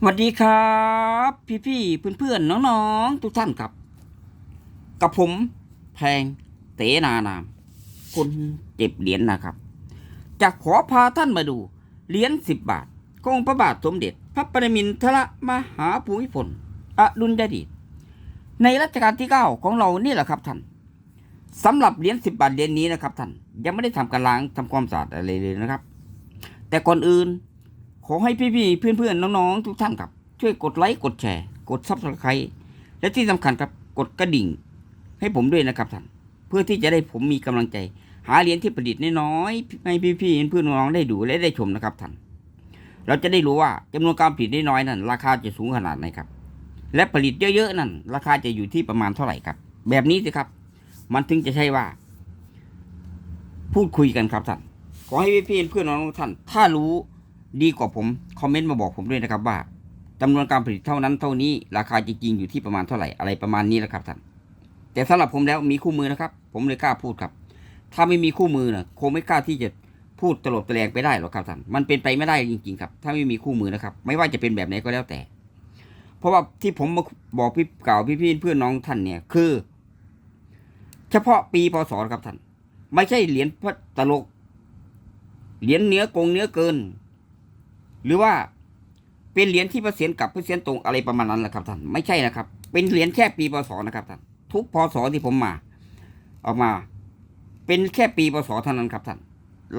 สวัสดีครับ พี่ๆเพื่อนๆน้องๆ ทุกท่านครับ กับผมแพงเตนานาม คนเจ็บเหรียญนะครับ จะขอพาท่านมาดู เหรียญสิบบาทของพระบาทสมเด็จ พระปรมินทรมหาภูมิพลอดุลยเดชในรัชกาลที่เก้าของเรานี่แหละครับท่านสำหรับเหรียญสิบบาทเหรียญนี้นะครับท่านยังไม่ได้ทำการล้างทำความสะอาดอะไรเลยนะครับ แต่ก่อนอื่น ขอให้พี่ๆเพื่อนๆน้องๆทุกท่านครับ ช่วยกดไลค์กดแชร์ กดซับสไครต์และที่สำคัญครับกดกระดิ่ง ให้ผมด้วยนะครับท่านเพื่อที่จะได้ผมมีกำลังใจ หาเหรียญที่ประดิษฐ์น้อยๆให้พี่ๆเพื่อนๆน้องๆได้ดูและได้ชมนะครับท่านเราจะได้รู้ว่าจำนวนการผลิตน้อยๆนั้น ราคาจะสูงขนาดไหนครับและผลิตเยอะๆนั้นราคาจะอยู่ที่ประมาณเท่าไหร่ครับ แบบนี้สิครับ มันถึงจะใช่ว่า พูดคุยกันครับท่านขอให้พี่ๆเพื่อนน้องๆท่าน ถ้ารู้ ดีกว่าผมคอมเมนต์มาบอกผมด้วยนะครับว่าจำนวนการผลิตเท่านั้นเท่านี้ราคาจริงๆอยู่ที่ประมาณเท่าไหร่อะไรประมาณนี้แหละครับท่านแต่สำหรับผมแล้วมีคู่มือนะครับ ผมเลยกล้าพูดครับ ถ้าไม่มีคู่มือนะคงไม่กล้าที่จะพูดตลบตะแลงไปได้หรอกครับท่านมันเป็นไปไม่ได้จริงๆครับ ถ้าไม่มีคู่มือนะครับ ไม่ว่าจะเป็นแบบไหนก็แล้วแต่ เพราะว่าที่ผมมาบอกพี่เก่าพี่ๆเพื่อนน้องท่านเนี่ยคือ เฉพาะปีพศครับท่าน ไม่ใช่เหรียญพระตลกเหรียญเนื้อกงเนื้อเกิน หรือว่าเป็นเหรียญที่เปอร์เซ็นต์กับเปอร์เซ็นต์ตรงอะไรประมาณนั้นแหละครับท่านไม่ใช่นะครับ เป็นเหรียญแค่ปีพศนะครับท่านทุกพศที่ผมมา ออกมา เป็นแค่ปีพศเท่านั้นครับท่าน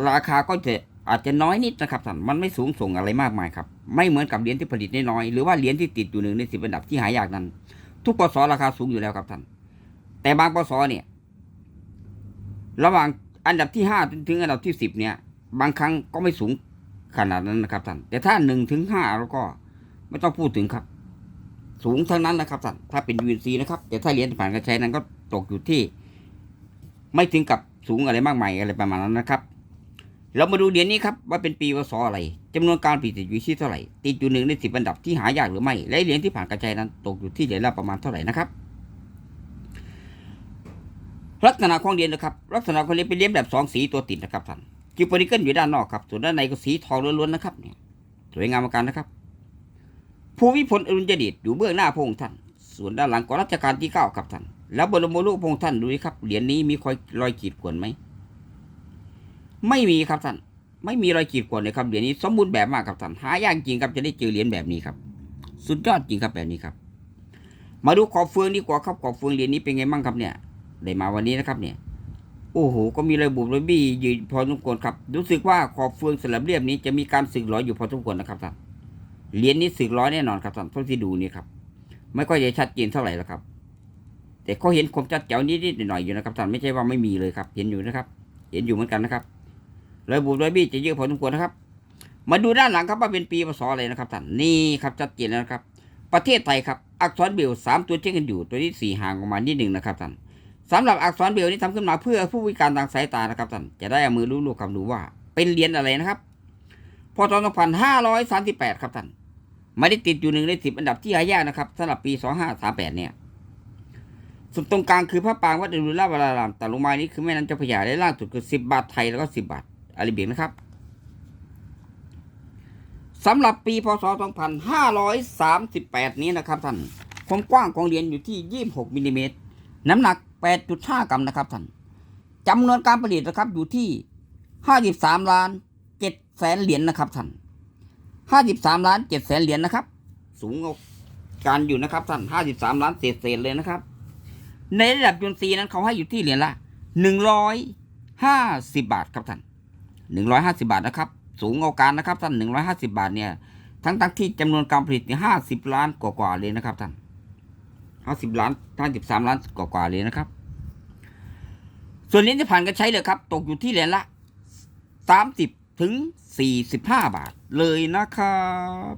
ราคาก็จะอาจจะน้อยนิดนะครับท่านมันไม่สูงส่งอะไรมากมายครับไม่เหมือนกับเหรียญที่ผลิตน้อยหรือว่าเหรียญที่ติดอยู่หนึ่งในสิบอันดับที่หายากนั้น ทุกพศราคาสูงอยู่แล้วครับท่านแต่บางพศเนี่ย ระหว่างอันดับที่ห้าถึงอันดับที่สิบเนี่ย บางครั้งก็ไม่สูง ขนาดนั้นนะครับท่านแต่ถ้าหนึ่งถึงห้าแล้วก็ไม่ต้องพูดถึงครับ สูงทั้งนั้นนะครับท่านถ้าเป็น UNC นะครับแต่ถ้าเหรียญผ่านการใช้นั้นก็ตกอยู่ที่ ไม่ถึงกับสูงอะไรมากมายอะไรประมาณนั้นนะครับ เรามาดูเหรียญนี้ครับว่าเป็นปีวศอะไรจำนวนการผลิตอยู่ที่เท่าไหร่ ติดอยู่หนึ่งในสิบอันดับที่หายากหรือไม่ และเหรียญที่ผ่านการใช้นั้นตกอยู่ที่เหรียญละประมาณเท่าไหร่นะครับลักษณะของเหรียญนะครับ ลักษณะของเหรียญเป็นเหรียญแบบสองสีตัวติดนะครับท่าน กิปโปนิเกิลอยู่ด้านนอกครับ ส่วนด้านในก็สีทองล้วนๆนะครับเนี่ยสวยงามมือนกันนะครับ ภูมิพลอดุลยเดชอยู่เบื้องหน้าพระองค์ท่าน ส่วนด้านหลังก็รัชกาลที่เก้าครับท่าน แล้วบรมรูปพระองค์ท่านดูดิครับ เหรียญนี้มีรอยรอยขีดข่วนไหม ไม่มีครับท่าน ไม่มีรอยขีดข่วนเลยครับ เหรียญนี้สมบูรณ์แบบมากครับท่าน หายากจริงครับ จะได้เจอเหรียญแบบนี้ครับ สุดยอดจริงครับแบบนี้ครับ มาดูขอบเฟืองดีกว่าครับ ขอบเฟืองเหรียญนี้เป็นไงบ้างครับเนี่ย ได้มาวันนี้นะครับเนี่ย โอ้โห ก็มีระบุระบี้ยู่พอสมควรครับ รู้สึกว่าขอบเฟืองสลับเรียบนี้จะมีการสึกหรอยอยู่พอสมควรนะครับท่าน เหรียญนี้สึกร้อยแน่นอนครับท่านเท่าที่ดูนี่ครับ ไม่ค่อยจะชัดเจนเท่าไหร่แล้วครับ แต่ก็เห็นคมชัดแจ๋วนิดๆหน่อยๆอยู่นะครับท่าน ไม่ใช่ว่าไม่มีเลยครับ เห็นอยู่นะครับ เห็นอยู่เหมือนกันนะครับ ระบุระบี้จะเยอะพอสมควรนะครับ มาดูด้านหลังครับว่าเป็นปีพศอะไรนะครับท่าน นี่ครับชัดเจนแล้วนะครับ ประเทศไทยครับ อักษรเบลสามตัวเช่นกันอยู่ ตัวที่สี่ห่างออกมานิดหนึ่งนะครับท่าน สำหรับอักษรเบลนี้ทำขึ้นมาเพื่อผู้พิการทางสายตานะครับท่านจะได้เอามือรู้ๆคำรู้ว่า เป็นเหรียญอะไรนะครับ พศ2538 ครับท่านไม่ได้ติดอยู่หนึ่งในสิบอันดับที่หายากนะครับสำหรับปี 2538 เนี่ยส่วนตรงกลางคือพระปรางวัดอรุณราชวรารามแต่ลงมานี้คือแม่น้ำเจ้าพระยาและล่างสุดคือ 10 บาทไทยแล้วก็ 10 บาทอาริเบียนะครับสำหรับปีพศ 2538 นี้นะครับท่านความกว้างของเหรียญอยู่ที่ 26มิลลิเมตรน้ำหนัก 8.5 กรัมนะครับท่านจำนวนการผลิตนะครับอยู่ที่ 53 ล้าน7แสนเหรียญนะครับท่าน53 ล้าน7แสนเหรียญนะครับ สูงกว่าการอยู่นะครับท่าน53 ล้านเศษเศษเลยนะครับ ในระดับจุลทรีนั้นเขาให้อยู่ที่เหรียญละ 150 บาทครับท่าน150 บาทนะครับ สูงกว่าการนะครับท่าน150 บาทเนี่ยทั้งทั้งๆที่จำนวนการผลิตเนี่ย50ล้านกว่าๆเลยนะครับท่านห้าสิบล้านห้าสิบสามล้านกว่าๆเลยนะครับ ส่วนเหรียญที่ผ่านการใช้เลยครับ ตกอยู่ที่เหรียญละสามสิบถึงสี่สิบห้าบาทเลยนะครับ